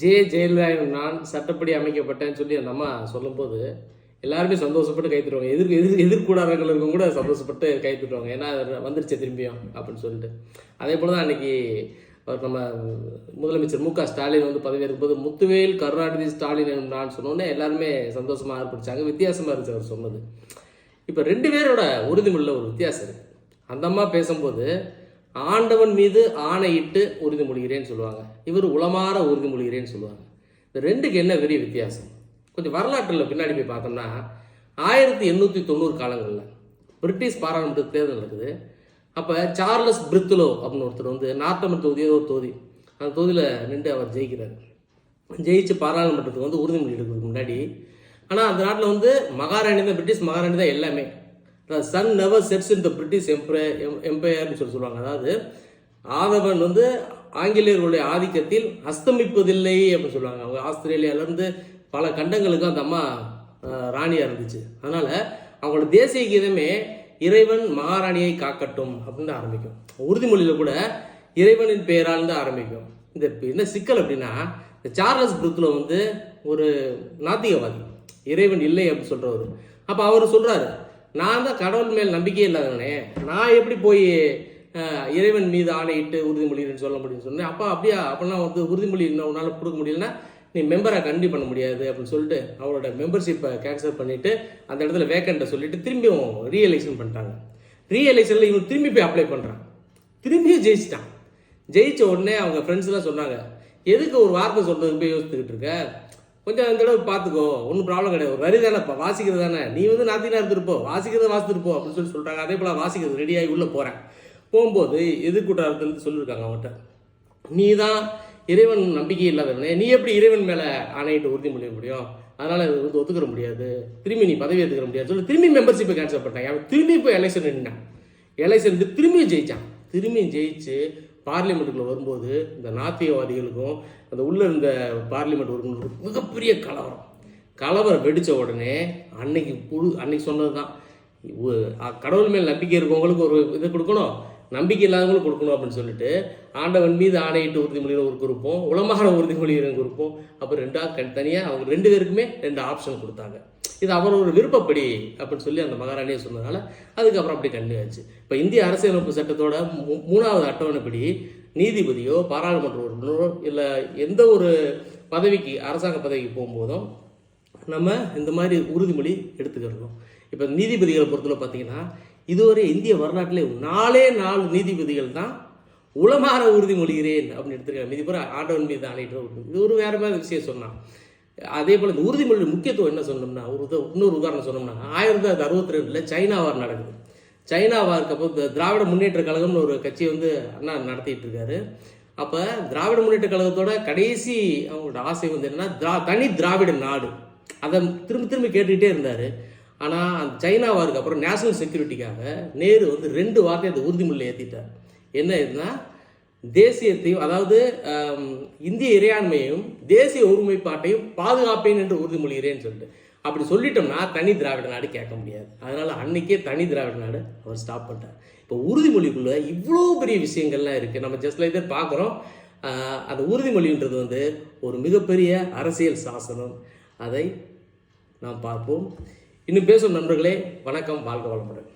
J Jayalalithaa நான் சட்டப்படி அமைக்கப்பட்டேன்னு சொல்லி அந்த அம்மா சொல்லும்போது எல்லாருமே சந்தோஷப்பட்டு கை தருவாங்க எதிர் எதிர் எதிர்கூடாரங்கள் இருக்கும் கூட சந்தோஷப்பட்டு கை தருவாங்க ஏன்னா வந்துருச்சு திரும்பியும் அப்படின்னு சொல்லிட்டு. அதே போல தான் அன்னைக்கு நம்ம முதலமைச்சர் மு க ஸ்டாலின் வந்து பதவியேற்கும் போது முத்துவேல் கருணாநிதி ஸ்டாலின் நான் சொன்னோன்னே எல்லாருமே சந்தோஷமாக ஏற்படுத்தாங்க வித்தியாசமாக இருந்துச்சு அவர் சொன்னது. இப்போ ரெண்டு பேரோட உறுதிமொழியில் ஒரு வித்தியாசம் அந்த அம்மா பேசும்போது ஆண்டவன் மீது ஆணையிட்டு உறுதிமொழிகிறேன்னு சொல்லுவாங்க. இவர் உளமாற உறுதிமொழிகிறேன்னு சொல்லுவாங்க. இந்த ரெண்டுக்கு என்ன பெரிய வித்தியாசம்? கொஞ்சம் வரலாற்றில் பின்னாடி போய் பார்த்தோம்னா ஆயிரத்தி எண்ணூற்றி தொண்ணூறு காலங்களில் பிரிட்டிஷ் பாராளுமன்ற தேர்தல் நடக்குது. அப்போ சார்லஸ் பிரித்துலோ அப்படின்னு ஒருத்தர் வந்து நார்த்தமன் தொகுதியோ ஒரு தொகுதி. அந்த தொகுதியில் நின்று அவர் ஜெயிக்கிறார். ஜெயிச்சு பாராளுமன்றத்துக்கு வந்து உறுதிமொழி எடுக்கிறதுக்கு முன்னாடி. ஆனால் அந்த நாட்டில் வந்து மகாராணி தான் பிரிட்டிஷ் மகாராணி தான் எல்லாமே. Sun never sets in the British empire எம்பையர்னு சொல்லி சொல்லுவாங்க. அதாவது ஆதவன் வந்து ஆங்கிலேயர்களுடைய ஆதிக்கத்தில் அஸ்தமிப்பதில்லை அப்படின்னு சொல்லுவாங்க. அவங்க ஆஸ்திரேலியாவிலேருந்து பல கண்டங்களுக்கு அந்த அம்மா ராணியாக இருந்துச்சு. அதனால் அவங்களோட தேசிய கீதமே இறைவன் மகாராணியை காக்கட்டும் அப்படின்னு ஆரம்பிக்கும். உறுதிமொழியில் கூட இறைவனின் பெயரால் தான் ஆரம்பிக்கும். இந்த என்ன சிக்கல் அப்படின்னா இந்த சார்லஸ் புருத்தில் வந்து ஒரு நாத்திகவாதி இறைவன் இல்லை அப்படின்னு சொல்கிறவர் அப்போ அவர் சொல்கிறாரு நான் தான் கடவுள் மேல் நம்பிக்கையே இல்லாதவனே. நான் எப்படி போய் இறைவன் மீது ஆணையிட்டு உறுதிமொழின்னு சொல்ல முடியும்னு சொன்னேன். அப்பா அப்படியா? அப்படின்னா வந்து உறுதிமொழி இன்னும் உன்னால் கொடுக்க முடியலன்னா நீ மெம்பரை கண்டி பண்ண முடியாது அப்படின்னு சொல்லிட்டு அவரோட மெம்பர்ஷிப்பை கேன்சல் பண்ணிவிட்டு அந்த இடத்துல வேக்கண்ட்டை சொல்லிட்டு திரும்பியும் ரீஎலெக்ஷன் பண்ணிட்டாங்க. ரீஎலெக்ஷனில் இவன் திரும்பி போய் அப்ளை பண்ணுறான் திரும்பியும் ஜெயிச்சிட்டான். ஜெயிச்ச உடனே அவங்க ஃப்ரெண்ட்ஸ்லாம் சொன்னாங்க எதுக்கு ஒரு வார்த்தை சொல்கிறதுக்கு போய் யோசித்துக்கிட்டு இருக்க? கொஞ்சம் அந்த தடவை பார்த்துக்கோ ஒன்றும் ப்ராப்ளம் கிடையாது. ஒரு வரி தானேப்பா. வாசிக்கிறது தானே. நீ வந்து நாத்தினா இருந்திருப்போ. வாசிக்கிறத வாசித்துருப்போ அப்படின்னு சொல்லி சொல்கிறாங்க அதே போல் வாசிக்கிறது ரெடியாகி உள்ளே போகிறேன் போகும்போது எதிர்கூட்டாரத்துலேருந்து சொல்லியிருக்காங்க அவன்கிட்ட நீ தான் இறைவன் நம்பிக்கை இல்லாதவனே நீ எப்படி இறைவன் மேலே ஆணையிட்டு உறுதிமொழி முடியும்? அதனால் இது வந்து ஒத்துக்கிற முடியாது. திரும்பி நீ பதவி ஏற்றுக்கிற முடியாது. சொல்லி திரும்பி மெம்பர்ஷிப்பை கேன்சல் பண்ணிட்டாங்க. அவன் திரும்பி போய் எலெக்ஷன் நின்றான் எலெக்ஷன் திரும்பியும் ஜெயிச்சான். திரும்பியும் ஜெயிச்சு பார்லிமெண்ட்டுக்குள்ளே வரும்போது இந்த நாத்தியவாதிகளுக்கும் அந்த உள்ளே இருந்த பார்லிமெண்ட் உறுப்பினர்களுக்கும் மிகப்பெரிய கலவரம். கலவரம் வெடித்த உடனே அன்னைக்கு புழு அன்னைக்கு சொன்னது தான் கடவுள் மேல் நம்பிக்கை இருக்கவங்களுக்கு ஒரு இது கொடுக்கணும் நம்பிக்கை இல்லாதவங்களும் கொடுக்கணும் அப்படின்னு சொல்லிட்டு ஆண்டவன் மீது ஆணையிட்டு உறுதிமொழிகிற ஒரு குரூப்பும் உளமாக உறுதிமொழிகிற குரூப்பும் அப்புறம் ரெண்டாக தனியாக அவங்க ரெண்டு பேருக்குமே ரெண்டு ஆப்ஷன் கொடுத்தாங்க. இது அவரோட விருப்பப்படி அப்படின்னு சொல்லி அந்த மகாராணியை சொன்னதுனால அதுக்கப்புறம் அப்படி கண்டியாச்சு இப்போ இந்திய அரசியலமைப்பு சட்டத்தோட மூ- மூணாவது அட்டவணைப்படி நீதிபதியோ பாராளுமன்ற உறுப்பினரோ இல்லை எந்த ஒரு பதவிக்கு அரசாங்க பதவிக்கு போகும்போதும் நம்ம இந்த மாதிரி உறுதிமொழி எடுத்துக்கிறோம் இப்போ நீதிபதிகளை பொறுத்தவரை பார்த்தீங்கன்னா இதுவரை இந்திய வரலாற்றிலே நாலே நாலு நீதிபதிகள் தான் உளமாற உறுதிமொழிகிறேன் அப்படின்னு எடுத்துருக்காங்க. மீதி பூரா ஆண்டவன் மீது ஆணையிட்டு இது ஒரு வேற மாதிரி விஷயம் சொன்னான் அதே போல் இந்த உறுதிமொழி முக்கியத்துவம் என்ன சொன்னோம்னா ஒரு இன்னொரு உதாரணம் சொன்னோம்னா ஆயிரத்தி தொள்ளாயிரத்தி அறுபத்தி ரெண்டில் சைனா வார் நடக்குது. சைனா வாருக்கு அப்போ இந்த திராவிட முன்னேற்ற கழகம்னு ஒரு கட்சி வந்து அண்ணா நடத்திட்டு இருக்காரு. அப்போ திராவிட முன்னேற்ற கழகத்தோட கடைசி அவங்களோட ஆசை வந்து என்னன்னா திரா தனி திராவிட நாடு. அதை திரும்ப திரும்ப கேட்டுக்கிட்டே இருந்தார். ஆனால் அந்த சைனா வாருக்கு அப்புறம் நேஷனல் செக்யூரிட்டிக்காக நேரு வந்து ரெண்டு வார்த்தை அந்த உறுதிமொழியில் ஏற்றிட்டார் என்ன இதுனா தேசியத்தையும் அதாவது இந்திய இறையாண்மையையும் தேசிய ஒருமைப்பாட்டையும் பாதுகாப்பேன் என்று உறுதிமொழிகிறேன்னு சொல்லிட்டு. அப்படி சொல்லிட்டோம்னா தனி திராவிட நாடு கேட்க முடியாது. அதனால அன்னைக்கே தனி திராவிட நாடு அவர் ஸ்டாப் பண்ணிட்டார். இப்போ உறுதிமொழிக்குள்ள இவ்வளோ பெரிய விஷயங்கள்லாம் இருக்குது நம்ம ஜஸ்ட் லைக் தான் பார்க்குறோம். அந்த உறுதிமொழின்றது வந்து ஒரு மிகப்பெரிய அரசியல் சாசனம். அதை நாம் பார்ப்போம். இன்னும் பேசும் நண்பர்களே வணக்கம். வாழ்க வளமுடன்.